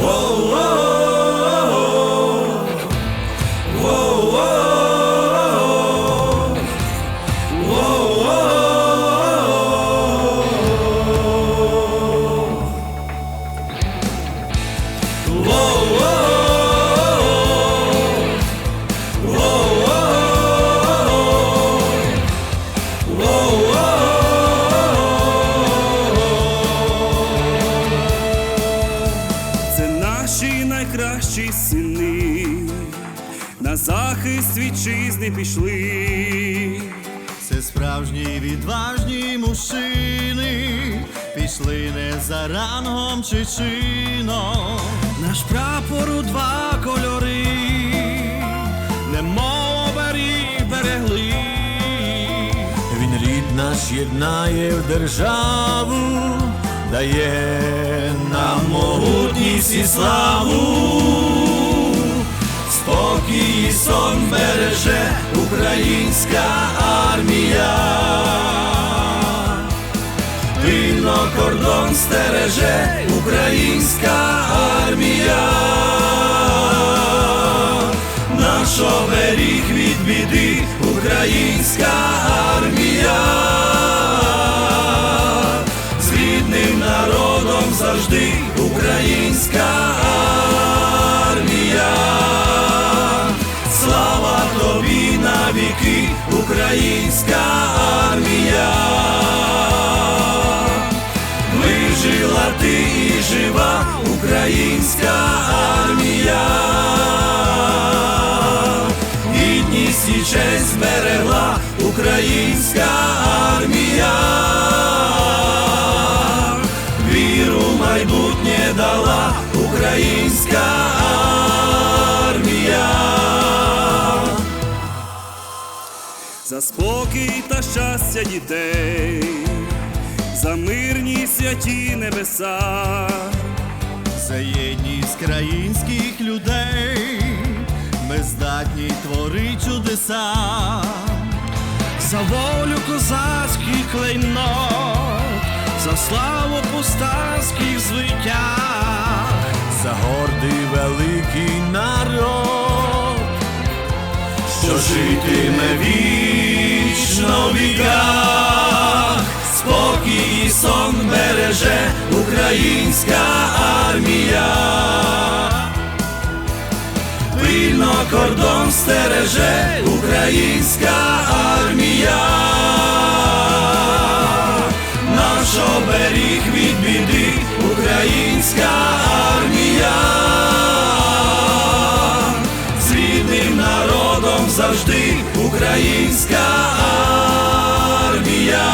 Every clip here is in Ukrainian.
Це вітчизни пішли. Це справжні відважні мужчини, пішли не за рангом чи чином. Наш прапор у два кольори, немов оберіг берегли. Він рід наш єднає в державу, дає нам могутність і славу, спокій і сон береже українська армія. Вільно кордон стереже українська армія, наш оберіг від біди, українська армія, навіки, українська армія. Вижила ти і жива українська армія, гідність і честь зберегла українська армія, віру майбутнє дала українська армія. За спокій та щастя дітей, за мирні святі небеса, За єдність країнських людей ми здатні творити чудеса. за волю козацьких клейнот, за славу повстанських звитяг, за гордий великий народ, що житиме вічно в віках, спокій і сон береже українська армія. Вільно кордон стереже українська армія, наш оберіг від біди, українська армія, українська армія,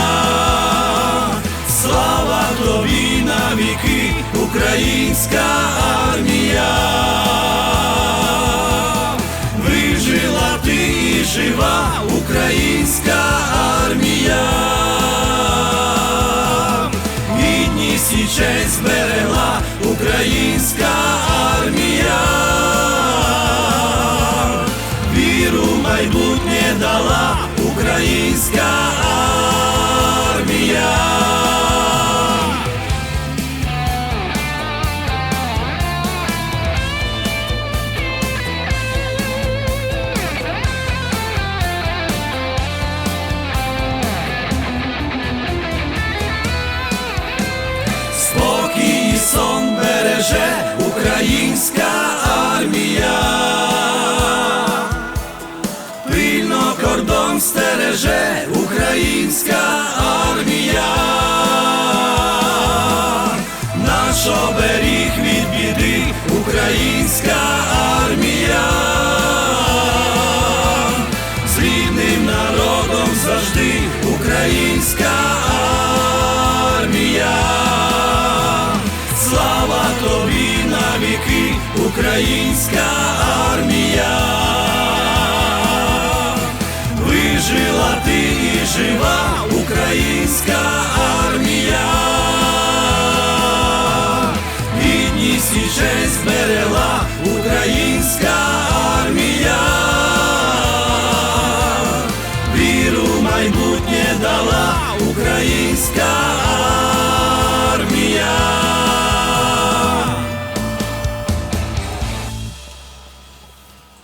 слава тобі навіки, українська армія. Вижила ти і жива українська армія, гідність і честь зберегла українська армія, українська армія. Спокій і сон береже українська армія, українська армія, наш оберіг від біди, українська армія, з рідним народом завжди українська армія. Слава тобі навіки, українська армія, і честь зберегла українська армія, віру майбутнє дала українська